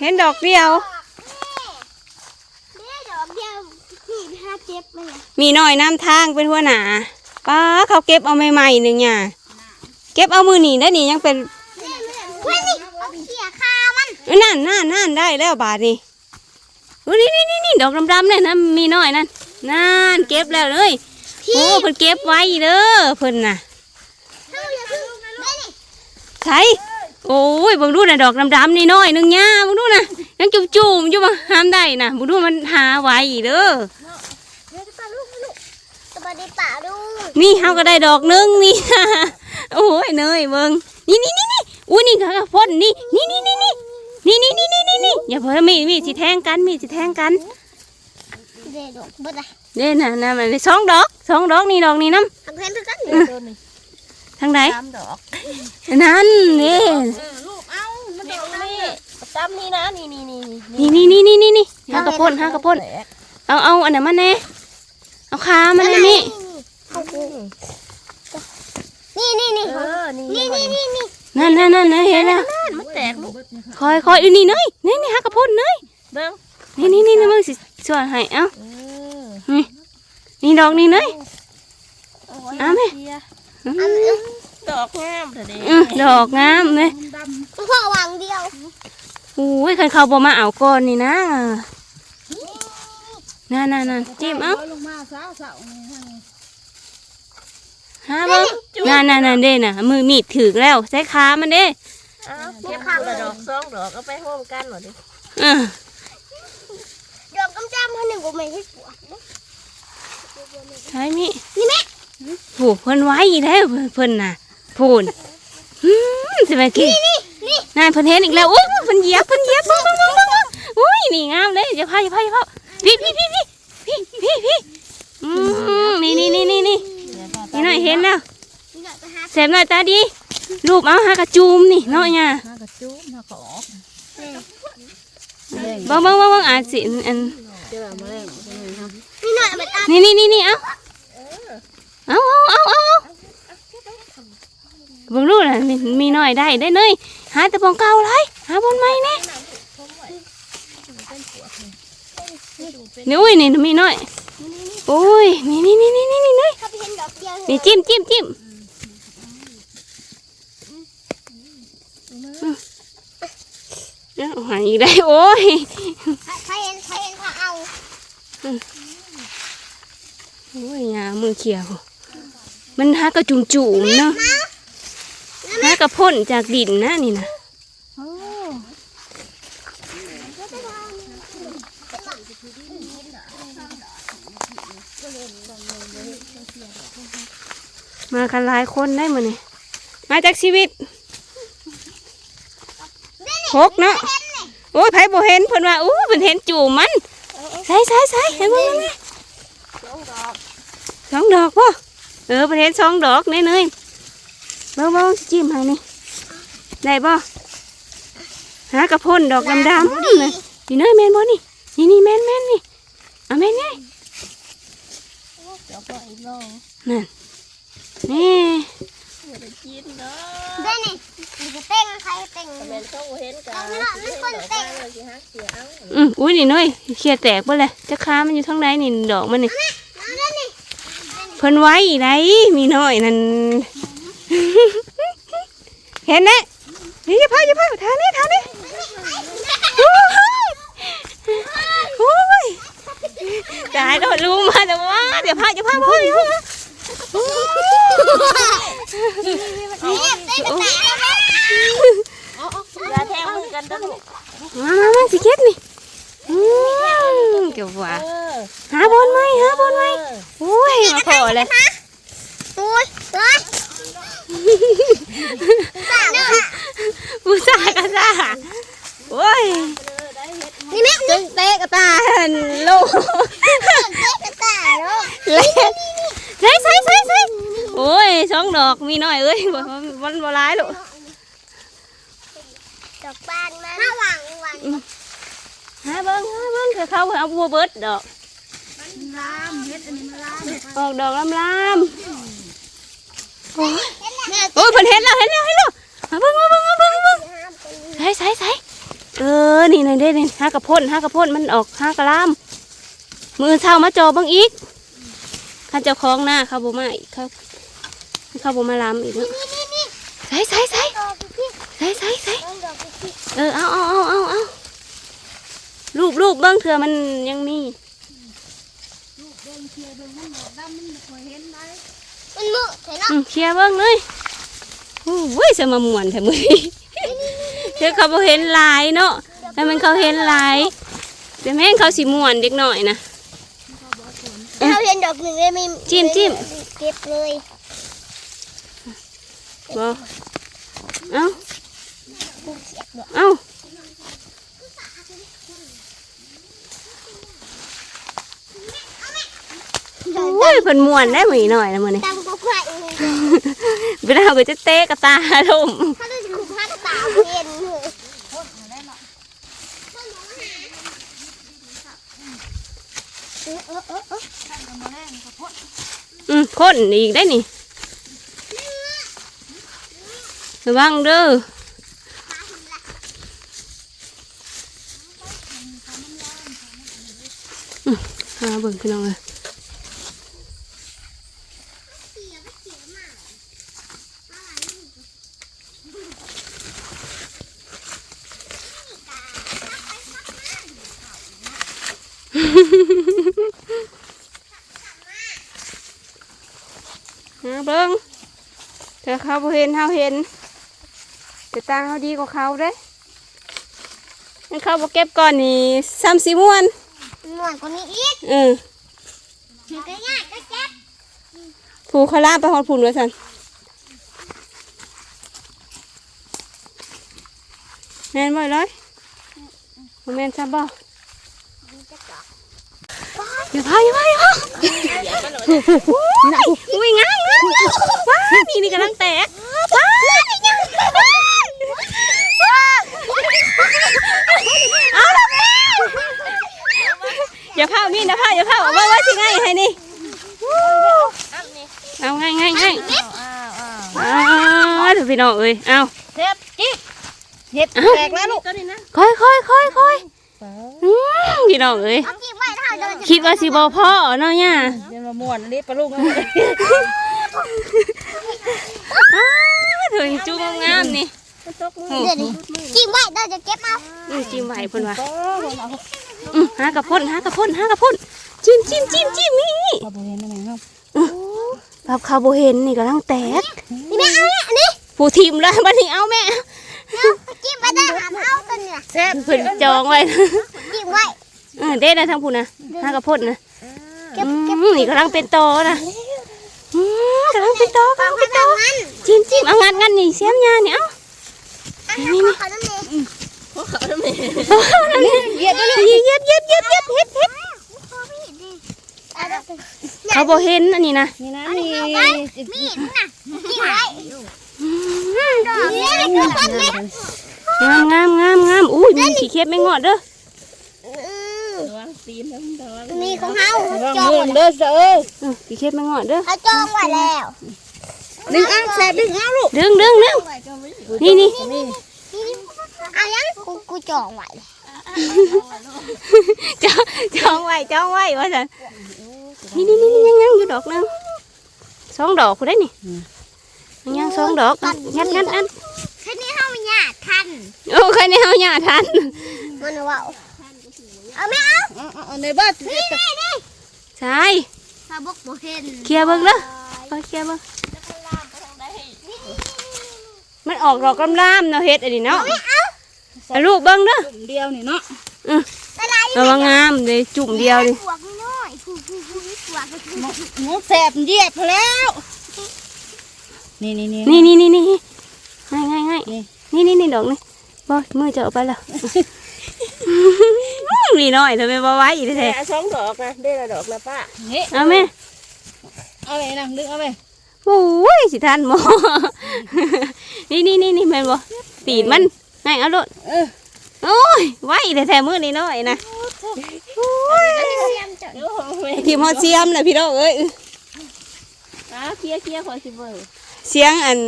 เห็นดอกเดียวเด้ดอกเดียวนี่ห้าเจ็บเลยอะมีน้อยน้ำทางเป็นหัวหน้าป้าเขาเก็บเอาใหม่ๆหนึ่งเนี่ยเก็บเอามือหนีได้นี่ยังเป็นเฮ้ยนี่เอาเขี่ยคามันเอ้ยนั่นนั่นนั่นได้แล้วบาทนี่อุ้ยนี่นี่นี่นี่ดอกดำๆเลยนะมีน้อยนั่นนั่นเก็บแล้วเลยโอ้เพิ่นเก็บไว้เด้อเพิ่นน่ะเท่าอย่าเพิ่งได้นี่ใช่ โอ้ยเบิ่งดูน่ะดอกดำๆนี่น้อยหนึงย่าเบิ่งดูน่ะยังจุ่มๆอยู่มาห้ามได้น่ะเบิ่งดูมันหาไว้เด้อเดี๋ยวจะปาลูกลูกสวัสดีป่าลูกนี่เฮาก็ได้ดอกหนึงนี่โอ้ยเนยเบิ่งนี่นี่นี่นี่อุ้ยนี่ก็พ่นนี่นี่นี่นี่นี่นี่นี่นี่นี่นี่นี่อย่าเพิ่มมีมีสิแทงกันมีสิแทงกันเด้ดอกเบิดอะเด่นน่ะน่ะมันสองดอกสองดอกนี่ดอกนี่น้ทำ ทางไหนตามดอกนั่นนี่ลูกเอ้ามันดอกนี่ตามนี่นะนี่นี่นี่นี่นี่นี่นี่นี่นี่หากระพ่นหากระพ่นเอาเอาอันนั้นมาแน่เอาขามาแน่นี่นี่นี่นี่เออนี่นี่นี่นี่นี่นั่นนั่นนั่นนั่นเห็นแล้วมันแตกลูกคอยคอยอยู่นี่เนยนี่นี่หากระพ่นเนยเบิ้งนี่นี่นี่นี่มึงสิช่วยให้เอ้าเออนี่ดอกนี่เนยเอาไหมอันนี้ ดอกงามเถอะเด้อือดอกงามเลยพ่อวางเดียวโอ้ยคันเขาบ่มาเอาก่อนนี่นะนั่นนั่นนั่นจิ้มเอ้าลงมาสาวสาวนี่ฮะนี่หาบ่นั่นนั่นนั่นเด้น่ะ มือมีดถือแล้ว ใช้ขามันเด้อ้าวเก็บคนละดอกสองดอกเอาไปโฮมกันหมดดิเออดอกกำจำคนหนึ่งกูไม่ให้ปวดใช่มินี่แม่ ผูกเพิ่นไว้แล้วเพิ่นน่ะพูนอืมสิไปกินนั่นเพิ่นเห็นอีกแล้วอุ้ยเพิ่นเหยียบเพิ่นเหยียบบึ้งบึ้งบึ้งบึ้งบึ้งอุ้ยนี่งามเลยอย่าพาอย่าพาอย่าพาพี่พี่พี่พี่พี่พี่พี่อืมนี่นี่นี่นี่นี่นี่หน่อยเห็นแล้วนี่ดอกไปหาแสบหน่อยตาดีรูปเอาหากระจูมนี่เนาะเนี่ยมากระจุ๊บมาขอเบิ่งเบิ่งเบิ่งเบิ่งอาจสิอันเจอมาแล้วใช่ไหมครับนี่หน่อยเอาไปตามนี่นี่นี่นี่เอา เอาเอาเอาเอาเบิ่งดูน่ะมีหน่อยได้ได้เนยหาแต่ปองเก่าไรหาบนไม้แน่นี่อุ้ยนี่มีหน่อยโอ้ยนี่นี่นี่นี่นี่นี่เนยนี่จิ้มจิ้มจิ้มเอาหาอีกได้โอ้ยถ้าเห็นถ้าเห็นถ้าเอาโอ้ยยามือเขียว มันหากระจุ่มจุ่มๆเนาะหากระพ่นจากดินนะนี่นะมากันหลายคนได้มาเนี่มาจากชีวิตหกเนาะโอ้ยไผบ่เห็นเพิ่นว่าอู้เพิ่นเห็นจู่มันใส่ใส่ใส่เห็นบ่แม่สองดอกป่ะ เออประเทศสองดอกเนยเนยเบ้าเบ้าจิ้มให้นี่ได้ป่ะหากระพ่นดอกดำดำๆนี่นี่เนยแมนบ่นี่นี่นี่แมนแมนนี่เอาแมนไงดอกอีกลองนี่อย่าไปกินเนาะได้นี่มันจะเต้งใครเต้งแม่นเขาเห็นกันเอาไม่หรอกมันคนเต้นเลยสิฮักเสียเอาอืมอุ้ยนี่เนยเคลียร์แตกไปเลยจะค้ามันอยู่ทางไหนนี่ดอกมันนี่เอาได้นี่ เพิ่นไว้ไหนมีน้อยนั่นเห็นไหมนี่อย่าพาอย่าพาทางนี้ทางนี้โอ้ยโอ้ยตายโดดลุงมาแต่ว่าเดี๋ยวพาอย่าพาพ่ออย่าพานี่เต้งแต่อย่าแทงมือกันเด้อลูกมามามาสิเก็บนี่อืม เกี่ยวว่าเออหาบอลไหมหาบอลไหมโอ้ยมาขอเลยอุ้ยตัวสามเนี่ยผู้ชายก็ซ่าโอ้ยนี่แม่จนเตะกระตาโลกเต้งกระต่ายลูกเล่นใส่ใส่ใส่ใส่โอ้ยสองดอกมีน้อยเอ้ยบ่มันบ่ร้ายลูกดอกบานมาถ้าวางวาง หาเบิ้งหาเบิ้งคือเขาเอาบัวเบิดดอกลามเฮ็ดอันนี้มันลามออกดอกลำลามโอ้ยแม่โอ้ยเพิ่นเห็นแล้วเห็นแล้วเห็นแล้วมาเบิ้งมาเบิ้งมาเบิ้งมาเบิ้งใส่ใส่ใส่เออนี่นี่ได้นี่ห้ากระพ่นห้ากระพ่นมันออกห้ากระลามมือเช้ามาจอบังอีกข้าเจ้าของหน้าเขาบ่มาอีกเขาเขาบ่มาลามอีกเนอะใส่ใส่ใส่ใส่ใส่ใส่เออเอาเอาเอาเอาเอา รูปรูปเบิ้งเถื่อมันยังมีมันมืดเห็นเนาะอืมเคลียร์เบิ้งเลยโอ้ยจะมาม่วนแถมือนี้เธอเขาบ่เห็นหลายเนาะแต่มันเขาเห็นหลายแต่แม่งเขาสิม่วนเด็กหน่อยนะเราเห็นดอกหนึ่งเลยมีจิ้มจิ้ม เก็บเลยบ่เอาเอา อ้ยเพิ่นม่วนได้หมีหน่อยนะมื้อนี้ตามก็ควายเวลาเขาก็จะเตะกระตาลมถ้าเราจะขุดผ้ากระตาเย็นเลยเออเออเออเอออืมพ่นอีกได้นี่ระวังเด้อหาเบิ่งพี่น้องเลย หาเบิ่งเธอเขาบ่เห็นเฮาเห็นแต่ตาเขาดีกว่าเขาเด้งั้นเขาบ่เก็บก่อนนี่ซ้ำสีม่วนหน่วยกว่านี้อีกเออมันก็ง่ายก็เจ็บผูเขาล่ามไปหอดผูนไว้สันแม่นบ่อยเลยบ่แม่นซับบ่ อย่าพาอย่าพาอย่าพาอุ้ยงามงามว้านี่นี่กำลังแตกว้านี่ยังว้าเอาละแม่อย่าพามีนะพาอย่าพาเอาไว้ไว้สิไงให้นี่เอาง่ายง่ายง่ายอ้าวอ้าเดี๋ยวพี่น้องเอ้ยเอาเทปจิ๊กเห็ดแตกแล้วลูกค่อยค่อยค่อยค่อยพี่น้องเอ้ย คิดว่าสิบอพ่อเนาะเนี่ยเดี๋ยวมาม่วนอันนี้ปลาลูกเอาอ้าวถึงจุ้งงามๆนี่เดี๋ยวนี้จีบไว้เราจะเก็บเอาอืมจิ้มไหวเพิ่นว่าอืมหากระพ่นหากระพ่นหากระพ่นจิ้มจิ้มจิ้มจิ้มนี่นี่ปลาบูเห็นได้ไหมครับรับคาร์โบเห็นนี่กำลังแตกนี่แม่เอาเนี่ยนี่ผู้ทีมแล้วบัดนี้เอาแม่จีบไว้ได้หามเอาตัวนี้นะแซ่บเพิ่นจองไว้จีบไว้ เออเด้นะทั้งผู้นะหากระพ่นนะเก็บอืเก็บมนี่กำลังเป็นโตนะอืมกำลังเป็นโตกำลังเป็นโตงั้นจิ้มจิ้มเอางัดงัดนี่เสียมยาเนี่ยเอาอันนี้ขอน้ำเนยเหยียบเหยียบเหยียบเหยียบเหยียบเหยียบเฮ็ดเฮ็ดเขาบ่เห็นอันนี้นะนี่นะอันนี่นี้เอาไว้มีดน่ะจีบไว้ดอกนี้คือคนเล็กงามงามงามงามอุ้ยมีขี้เข็บไม่งอดเด้อ ระวังตีนแล้วระวังนี่ของเขาระวังจองมือไว้เด้อเสือเอ้ยเออขี้เข็บไม่งอดเด้อเขาจองไว้แล้วดึงเอาแซ่บดึงเอาลูกดึงดึงดึงนี่นี่นี่อะยังกูกูจองไว้จองจองไว้จองไว้ว่าซั่นนี่นี่นี่ยังยังอยู่ดอกหนึงสองดอกผู้ได้นี่ยังยังสองดอกงัดงัดงัดแค่นี้เขาไม่ยากทันโอ้ใครในเฮาหยาทันมันว่า เอาไม่เอาเอาเอาเอาในบ้านนี่นี่นี่ใช่ถ้าบกบ่เห็นเคลียร์เบิ่งเด้อไปเคลียร์เบิ่งมันออกดอกกำลามเนาะเฮ็ดอันนี้เนาะเอาลูกเบิ่งเด้อจุ่มเดียวนี่เนาะตะไลระวังงามเลยจุ่มเดียวดิปวกน้อยผู้ผู้ผู้ปวกก็คือหมูแซ่บเหยียบพอแล้วนี่นี่นี่นี่นี่นี่นี่ง่ายง่ายง่ายนี่นี่นี่นี่ดอกนี่บอมือจะเอาไปแล้ว นี่น้อยทำไมบ่ไว้อีกแท้เอาสองดอกนะได้ละดอกนะป้านี่เอาแม่เอาไปนะดึงเอาไปโอ้ยสิทันหมอ นี่นี่นี่นี่แม่นบ่ตีนมันง่ายเอาโลดเออโอ้ยไว้แท้ๆมือนี่น้อยนะเดี๋ยวเอาไปทีมฮอดเสียมเลยพี่น้องเอ้ยอะเคลียร์เคลียร์ขอสิเบอร์เสียงอัน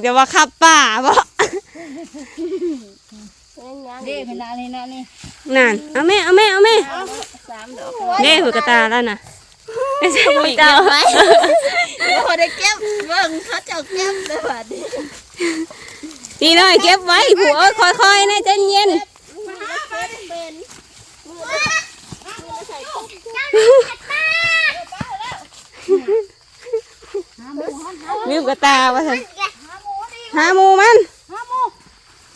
เดี๋ยวว่าขับป่าบ่โเด้ขนาดนี้นะนี่นั่นเอาแม่เอาแม่เอาแม่สามดอกเด้หัวกระตาแล้วน่ะไม่ใช่หัวเจ้าพอได้เก็บเบิ่งเขาเจ้าเก็บได้บาดนี้นี่เลยเก็บไว้ผัวค่อยๆนะใจเย็นลืมกระตาว่าซั่นหาหมูมัน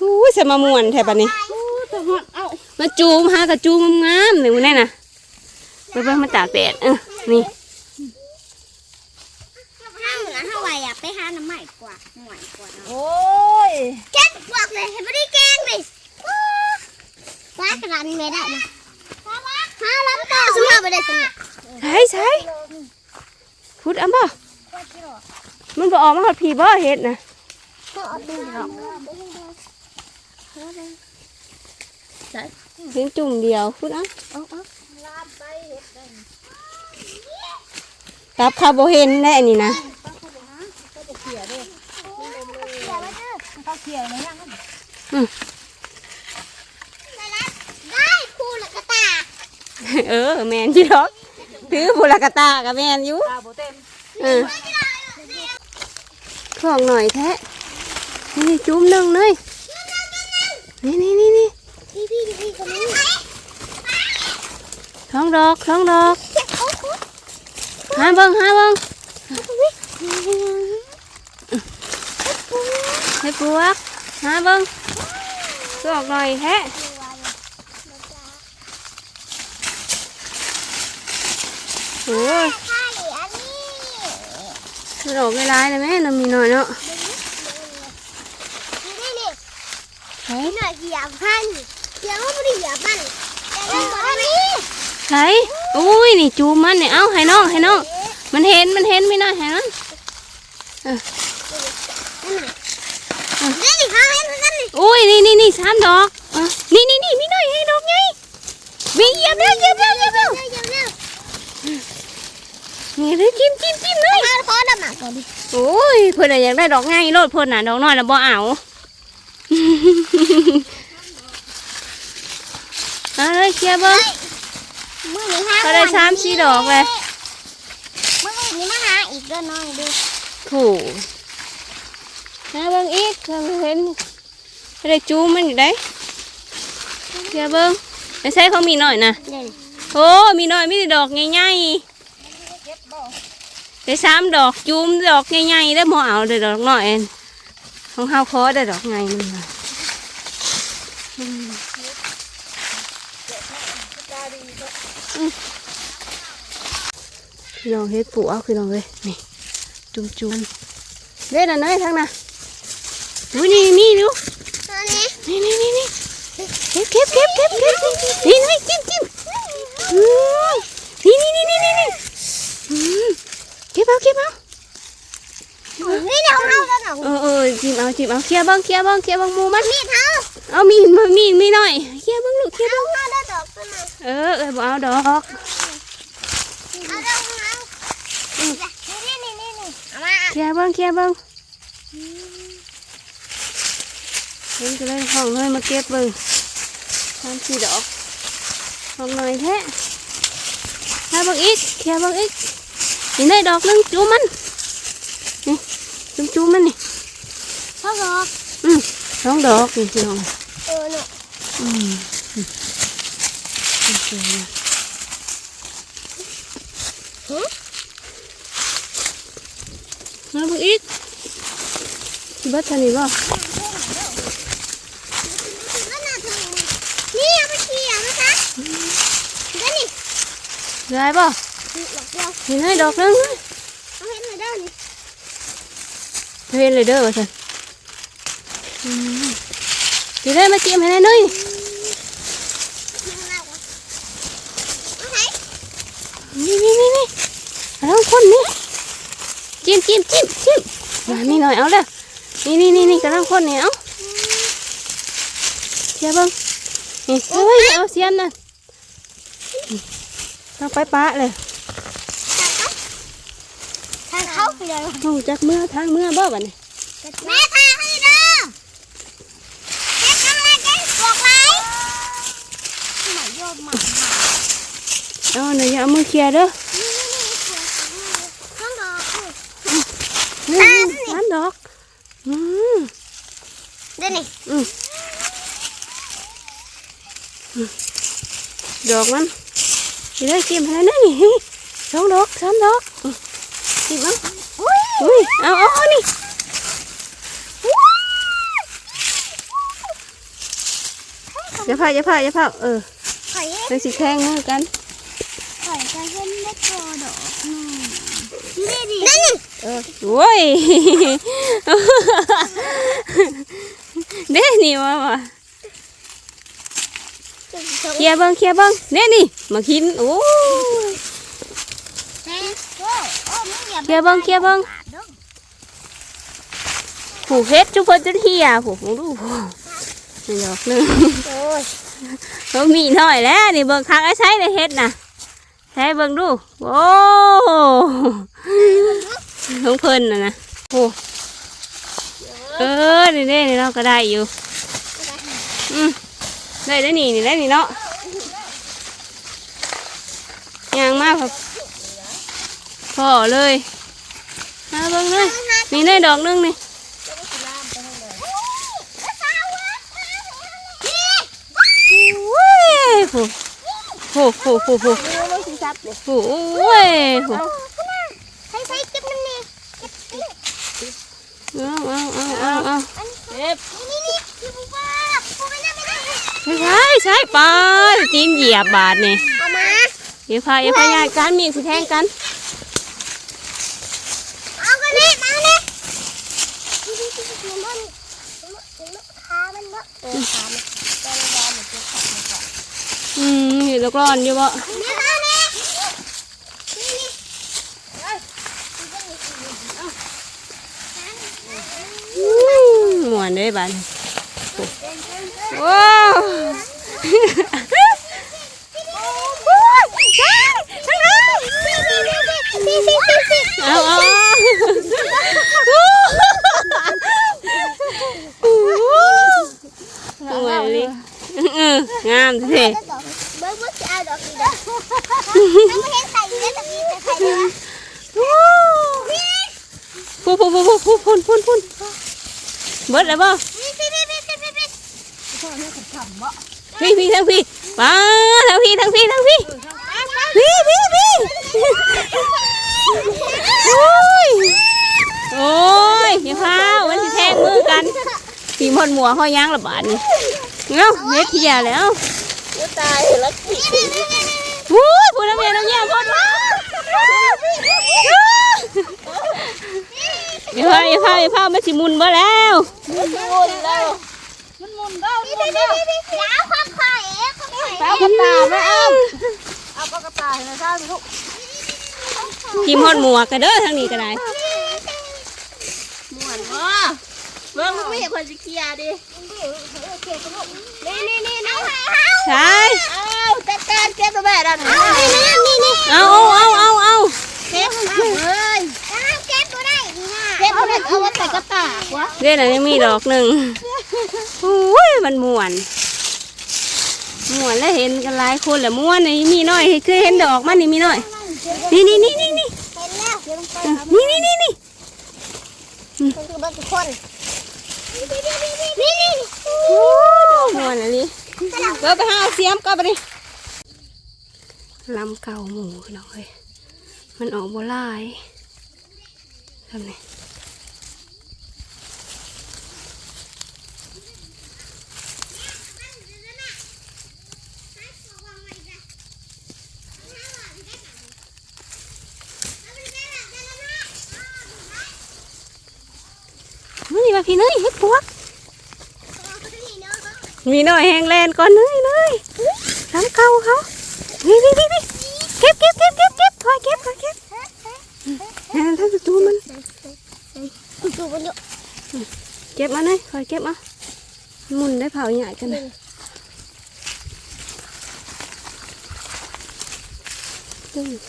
อู้ยสมาม่วนแท้ปะนี้ตัวหอดเอ้ามาจูมหากระจูมงามๆหนึ่งมื้อนั่นน่ะไปเบิ่งมาตากแดดเออนี่ห้าหมื่นห้าไหวอะไปหาน้ำใหม่กว่าหน่วยกว่าเนาะโอ้ยแกงบวกเลยเห็นไม่ได้แกงเลยว้ากระดานไม่ได้นะห้ารับต่อสมมติไม่ได้สมมติใช่ใช่พุดเอะบ่มันบ่ออกมาหอดผีบ่เฮ็ดนะ ก็เอาดูหรอกเพียงจุ่มเดียวพุดเอะกับข้าวบ่เห็นแน่อันนี้นะเขาเขียวนะยังได้คู่ละกระตาเออแม่นจิดอกถือบุรกตากับแม่นอยู่ตาบ่เต็มเออของหน่อยแท้นี่จุ่มหนึ่งเลย นี่นี่นี่นี่พี่พี่พี่คนนี้ท้องดอกท้องดอกหาเบิ่งหาเบิ่งให้ปวกหาเบิ่งดอกหน่อยแท้โอ้ยใช่อันนี้ดอกไม่ร้ายเลยแม่น้ำมีหน่อยเนาะ นี่นี่ ใช่นี่หน่อยเหยียบพันเหยียบว่าไม่ได้เหยียบมันแต่เรื่องของนี้ใช่อุ้ยนี่จูมันเนี่ยเอ้าให้น้องให้น้องมันเห็นมันเห็นไม่น้อยให้มันนี่นี่ข้างเห็นเหมือนกันนี่อุ้ยนี่นี่นี่สามดอกอะนี่นี่นี่มีหน่อยให้ดอกไงวิ่งเหยียบแล้วเหยียบแล้วเหยียบแล้วเดี๋ยวเดี๋ยวนี่เลยจิ้มจิ้มจิ้มเลยมาขอดำหนักก่อนดิโอ้ยเพื่อนน่ะอยากได้ดอกไงโลดเพื่อนน่ะดอกน้อยน่ะบ่เอา เอาเลยเคลียร์เบิ้งมือนี้ห้าก็ได้สามสี่ดอกเลยมือนี้มาหาอีกเด้อน้อยดูถูกนะเบิ้งอีกเพิ่นเห็นไม่ได้จูมมันอยู่ได้เคลียร์เบิ้งไม่ใช่เขามีหน่อยนะนี่โอ้มีหน่อยมีแต่ดอกใหญ่ๆได้สามดอกจูมดอกใหญ่ๆแล้วหมอเอาได้ดอกน้อยเองของเฮาขอได้ดอกใหญ่มันมาอืม พี่น้องเฮ็ดปูเอาคือน้องเลยนี่จุ่มจุ่มๆเด้น่ะน้อยทั้งน่ะดูนี่นี่ดูตัวนี้นี่นี่นี่นี่เก็บเก็บเก็บเก็บเก็บนี่นี่จิ้มจิ้มอืมนี่นี่นี่นี่นี่นี่อืมเก็บเอาเก็บเอานี่เดี๋ยวเอาแล้วหนูเออเออจิ้มเอาจิ้มเอาเคลียร์เบ้างเคลียร์เบ้างเคลียร์เบ้างหมูมันมีดเท้า เอามีมามีมีหน่อยเคลียร์เบ้างลูกเคลียร์เอาเบ้างห้าได้ดอกตัวนั้นเออเออบ่เอาดอกเอาดอกเอานี่นี่นี่นี่เอามาเคลียร์เบ้างเคลียร์เบ้างเห็นก็เลยห้องเลยมาเก็บเบ้างทำสี่ดอกห้องหน่อยแท้ให้เบ้างอีกเคลียร์เบ้างอีกนี่ได้ดอกหนึงจูมันนี่จุ่มจุ่มมันนี่พ่อบอกอืมสองดอก นี่พี่น้องเออหนูอืมอืมโอเคนะมาเบิ่งอีกสิเบัดทั นนี่บ่ก็น่าจะนี่เอาไปเขี่ยนะคะก็นี่ได้บ่ดอกเดียวเห็นให้ดอกหนึงเอาเห็นเลยเด้อนี่เห็นเลยเด้อว่าซั่นอืมสิได้มาจิ้มให้ได้หน่อยเอาไหนนี่นี่นี่นี่เอาทั้งคนนี่จิ้มจิ้มจิ้มจิ้มมานี่หน่อยเอาเลยนี่นี่นี่นี่กำลังคนนี่เอาเสียเบิ่งนี่เอาไว้เอาเสียมนั่นต้องไปปะเลยทางเข้าไปเลยหูจักเมื่อทางเมื่อบ่บัดนี้แม่ทางให้เด้อเฮ็ดทางแรกเด้บอก ลมมา เอาหน่อยอย่าเอามือเคลียร์เด้อต้องดอกอืมน้ำดอก อืมเดี๋ยวนี่ดอกมันสิได้กินอะไรนั่นนี่สองดอกสามดอกอืมกินเอาอุ้ยเอาเอาเอานี่อย่าพาอย่าพาอย่าพาเออไข่เป็นสีแข้งมือกัน ไข่จะเห็นไม่พอดอกนี่ดินั่นนี่ เออโว้ยเด้นี่ว่าว่าเคลียบิ้งเคลียบิ้งเด้นี่มากินโอ้ยเคลียบิ้งเคลียบิ้งผูกเฮ็ดจุกคนจนเฮียผูกของดูกนี่ดอกหนึงเขามีหน่อยแล้วนี่เบิ้งคักไอ้ใช้ในเฮ็ดน่ะใช้เบิ้งดูโอ้ ของเพิ่นน่ะนะโอ้เออนี่เด้นี่เราก็ได้อยู่อืมได้ได้นี่นี่ได้นี่เนาะยางมากครับพอเลยมาเบิ้งเลยนี่ได้ดอกหนึงนี่เว้ยโหโหโหโหโหไม่สิซับเลยโหเว้ยโห ใช้ใช้จิ๊บมันนี่ เอาเอาเอาเอาเอาเจ็บนี่นี่คือบุบ้าบุไม่ได้ไม่ได้ใช่ใช่ปลาตีนเหยียบบาดนี่เอามาเดี๋ยวพาเดี๋ยวพายายกันมีสิแทงกันเอากันเลยมาเลยมันขามันเนาะเออขามันตอนร้อนมันจะขับมันก่อนอืมเห็นแล้วร้อนอยู่บ่ นี่มาเลยนี่นี่ อืมม่ วนเลยบาดนี้ว้าวเอาเอาเอาไว้เลยเอองามสิเบิ้งเบิ้งจะเอาดอกกี่ดอกไม่เห็นใส่เยอะแต่มีแต่ใส่เยอะพูพูพูพูพูพุ่นพุ่นพุ่น เบิดแล้วบ่นี่พี่พี่พี่พี่พี่พี่พี่พี่ทั้งพี่ป้าทั้งพี่ทั้งพี่ทั้งพี่พี่พี่พี่โอ้ยโอ้ยอย่าพาวันสิแทงมือกันทีมหดหมัวเขาย่างระบาดนี่เอ้าเม็ดเทียแล้วกูตายแล้วขี้วู้ยพูดน้ำเมียน้ำเมียพดมา อย่าพาอย่าพาอย่าพามันสิมุนบ่แล้วมันมุนแล้วมันมุนเด้อพี่พี่พี่พี่พี่แล้วความไข่ความไข่แป้วกระตาไม่เอาเอาปลากระตาให้นะท่านลูกทีมหดหมวกกันเด้อทางนี้ก็ได้ม่วนบ่เบิ่งไม่เห็นคนสิเคลียร์ดินี่นี่นี่นี่ใช่เอาจัดการเก็บตัวแม่ดันเอานี่นี่นี่เอาเอาเอาเอาเก็บเอาเอ้ย เก็บตัวได้นี่นะ เก็บเอาไว้เอาไว้ใส่กระตากวะเด่นอันนี้มีดอกหนึ่งโอ้ยมันม่วนม่วนแล้วเห็นกันหลายคนแหละม่วนนี่มีน้อยเคยเห็นดอกมันนี่มีน้อย นี่นี่นี่นี่นี่เห็นแล้วเดี๋ยวมันไปเออนี่นี่นี่นี่มันคือเบิ้งทุกคนนี่นี่นี่โอ้ม่วนอันนี้เออไปหาเสียมกลับไปดิลำเก่าหมูน้องเอ้ยมันออกบัวลายทำไง นี่มา พี่เนยเฮ็ดปวก มีหน่อยแห้งแลนก่อนเนยเนยน้ำเก่าเขานี่นี่นี่นี่เก็บเก็บเก็บเก็บเก็บคอยเก็บคอยเก็บนั่นทั้งตัวมันดูมันอยู่เก็บมาเนยคอยเก็บมาหมุนได้เผาใหญ่กันนะ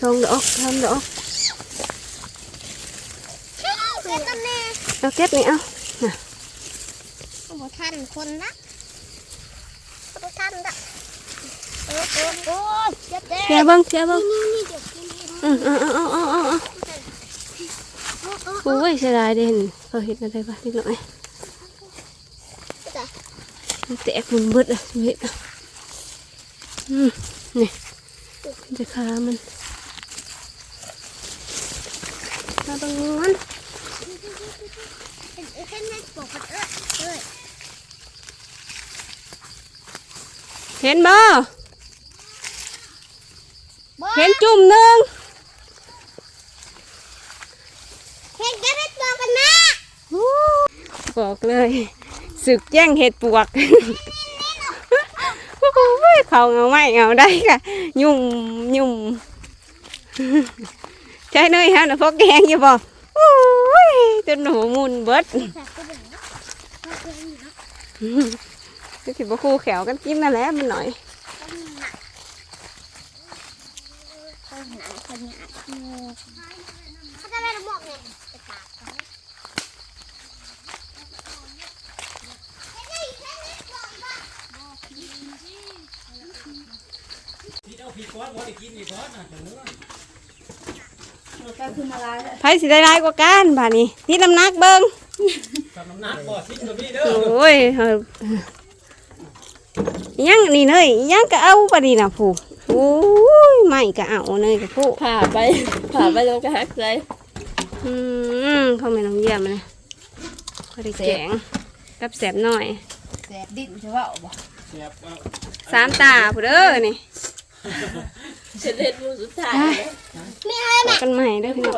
สองดอกสามดอกเก็บกันแน่เอาเก็บนี่เอาโอ้โห ท่านคนละโอ้ท่านละเออโอ้ยเจ็บเด้เสียเบิ้งเสียเบิ้งนี่นี่เดี๋ยวกินนี่อืมอืมอืมอืมอืมอืมอืมโอ้ยเสียดายเด่นเขาเห็นอะไรบ้างนิดหน่อยมันแตกมันเบิดอะเห็ดอะอืมนี่จะขามันมาตรงนั้นเห็นไหมบอกกันเอ้ยเอ้ย เห็นบ่เห็นจุ่มหนึ่งเห็นกันให้บอกกันนะบอกเลยศึกแย่งเห็ดปวกโอ้ยเขาเงาไม่เงาได้ค่ะ ยุ่มยุ่มใช่เนยฮะนะพวกแกงอยู่บ่โอ้ยจนหนูมุนเบิด ก็สิบ่คู่แขวกันกินนั่นแหละมันหน่อยเขาจะไม่ได้บอกเนี่ยจะตากเขาก็คือมาลายแล้วไผสิได้ร้ายกว่ากันบาดนี้ที่น้ำหนักเบิ่งทำน้ำหนักบ่ทิ้งกับพี่เด้อโอ้ยเออ ยังนี่เนยยังก็เอาปะดีนะผู้โอ้ยไม่ก็เอาเนยกับผู้ผ่าไปผ่าไปลงกระหักใจอืมเขาไม่ต้องเยี่ยมเลยเขาได้แกงกับแสบหน่อยแสบดิ้นใช่เปล่าบ่เสียบเอาสามตาผู้เด้อนี่เสร็จเล่นมือสุดท้ายกันใหม่เด้อพี่น้อง